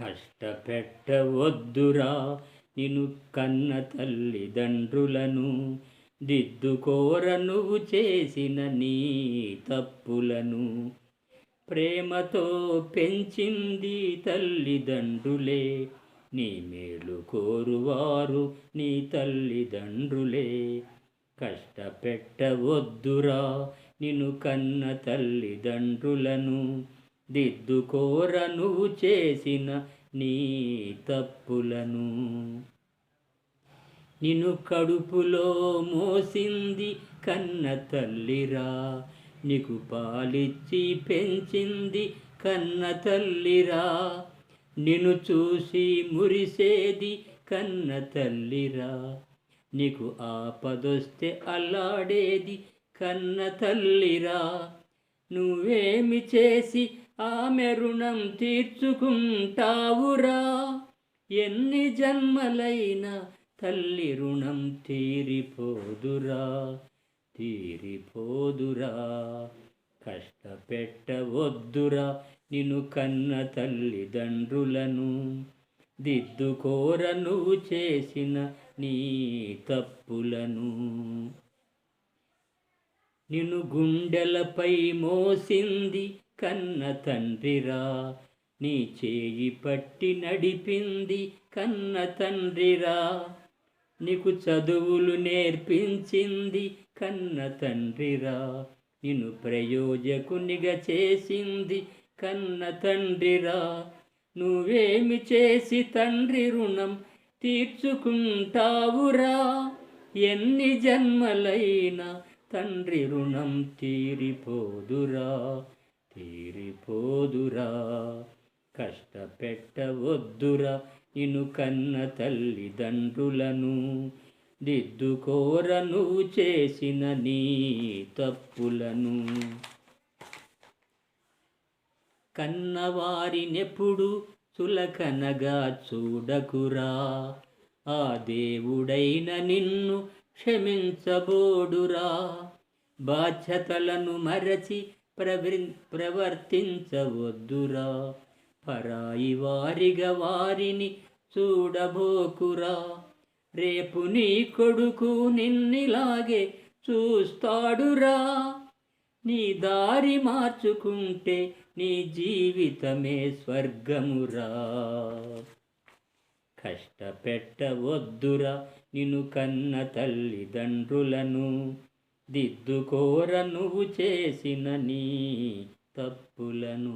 కష్టపెట్టవద్దురా నిన్ను కన్న తల్లిదండ్రులను దిద్దుకోర నువ్వు చేసిన నీ తప్పులను. ప్రేమతో పెంచింది తల్లిదండ్రులే నీ మేలు కోరువారు నీ తల్లిదండ్రులే. కష్టపెట్టవద్దురా నిన్ను కన్న తల్లిదండ్రులను దిద్దుకోర నువ్వు చేసిన నీ తప్పులను. నిన్ను కడుపులో మోసింది కన్న తల్లిరా నీకు పాలిచ్చి పెంచింది కన్న తల్లిరా. నిన్ను చూసి మురిసేది కన్న తల్లిరా నీకు ఆపదొస్తే అల్లాడేది కన్న తల్లిరా. నువ్వేమి చేసి ఆమె రుణం తీర్చుకుంటావురా. ఎన్ని జన్మలైనా తల్లి రుణం తీరిపోదురా తీరిపోదురా. కష్టపెట్టవద్దురా నిన్ను కన్న తల్లిదండ్రులను. దిద్దుకోర నువ్వు చేసిన నీ తప్పులను. నిన్ను గుండెలపై మోసింది కన్న తండ్రిరా నీ చేయి పట్టి నడిపింది కన్న తండ్రిరా. నీకు చదువులు నేర్పించింది కన్న తండ్రిరా. నిన్ను ప్రయోజకునిగా చేసింది కన్న తండ్రిరా. నువ్వేమి చేసి తండ్రి రుణం తీర్చుకుంటావురా? ఎన్ని జన్మలైనా తండ్రి రుణం తీరిపోదురా. తీరిపోదురా కష్టపెట్టవద్దురా నిన్ను కన్న తల్లిదండ్రులను. దిద్దుకోర నువ్వు చేసిన నీ తప్పులను. కన్నవారినెప్పుడు చులకనగా చూడకురా ఆ దేవుడైన నిన్ను క్షమించబోడురా. బాధ్యతలను మరచి ప్రవృ ప్రవర్తించవద్దురా. పరాయి వారిగా వారిని చూడబోకురా. రేపు నీ కొడుకు నిన్నిలాగే చూస్తాడురా. నీ దారి మార్చుకుంటే నీ జీవితమే స్వర్గమురా. కష్టపెట్టవద్దురా నిన్ను కన్న తల్లిదండ్రులను. దిద్దుకోర నువ్వు చేసిన నీ తప్పులను.